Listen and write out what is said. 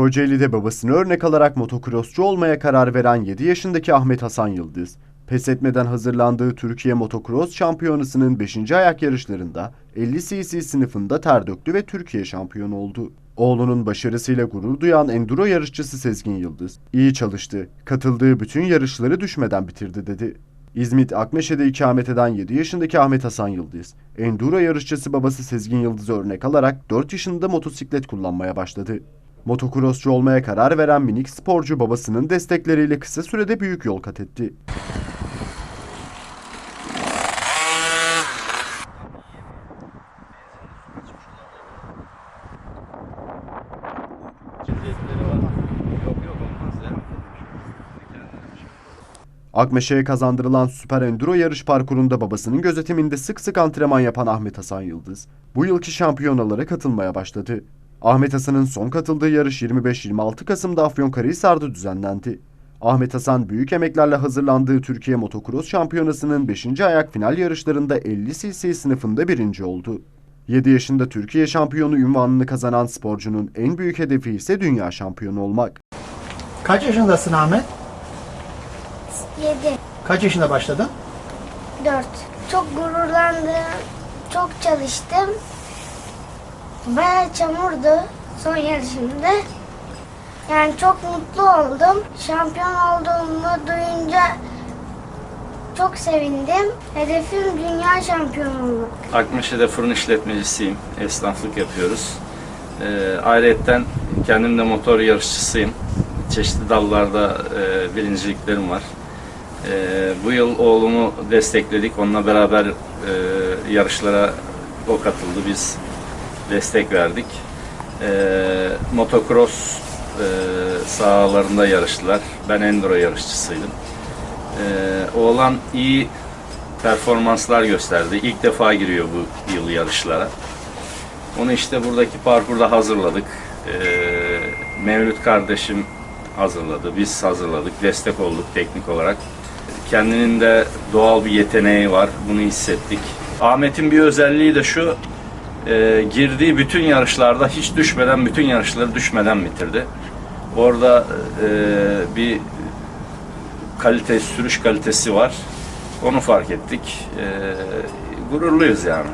Kocaeli'de babasını örnek alarak motokrosçu olmaya karar veren 7 yaşındaki Ahmet Hasan Yıldız, pes etmeden hazırlandığı Türkiye Motokros Şampiyonası'nın 5. ayak yarışlarında 50 cc sınıfında ter döktü ve Türkiye şampiyonu oldu. Oğlunun başarısıyla gurur duyan enduro yarışçısı Sezgin Yıldız, iyi çalıştı, katıldığı bütün yarışları düşmeden bitirdi dedi. İzmit Akmeşe'de ikamet eden 7 yaşındaki Ahmet Hasan Yıldız, enduro yarışçısı babası Sezgin Yıldız'ı örnek alarak 4 yaşında motosiklet kullanmaya başladı. Motokrosçu olmaya karar veren minik sporcu babasının destekleriyle kısa sürede büyük yol kat etti. Akmeşe'ye kazandırılan Süper Enduro yarış parkurunda babasının gözetiminde sık sık antrenman yapan Ahmet Hasan Yıldız, bu yılki şampiyonalara katılmaya başladı. Ahmet Hasan'ın son katıldığı yarış 25-26 Kasım'da Afyonkarahisar'da düzenlendi. Ahmet Hasan büyük emeklerle hazırlandığı Türkiye Motokros Şampiyonası'nın 5. ayak final yarışlarında 50 cc sınıfında birinci oldu. 7 yaşında Türkiye şampiyonu ünvanını kazanan sporcunun en büyük hedefi ise dünya şampiyonu olmak. Kaç yaşındasın Ahmet? 7, Kaç yaşında başladın? 4. Çok gururlandım. Çok çalıştım. Bayağı çamurdu son yarışımda. Yani çok mutlu oldum. Şampiyon olduğumu duyunca çok sevindim. Hedefim dünya şampiyonu olmak. Akmeşe'de fırın işletmecisiyim. Esnaflık yapıyoruz. Ee, ayrıca kendim de motor yarışçısıyım. Çeşitli dallarda e, birinciliklerim var. Ee, bu yıl oğlumu destekledik. Onunla beraber e, yarışlara o katıldı. Biz destek verdik. Ee, motocross e, sahalarında yarıştılar. Ben enduro yarışçısıydım. Ee, oğlan iyi performanslar gösterdi. İlk defa giriyor bu yıl yarışlara. Onu işte buradaki parkurda hazırladık. Ee, Mevlüt kardeşim hazırladı, biz hazırladık, destek olduk teknik olarak. Kendinin de doğal bir yeteneği var, bunu hissettik. Ahmet'in bir özelliği de şu, e, girdiği bütün yarışlarda hiç düşmeden, bütün yarışları düşmeden bitirdi. Orada e, bir kalite, sürüş kalitesi var. Onu fark ettik. Ee, gururluyuz yani.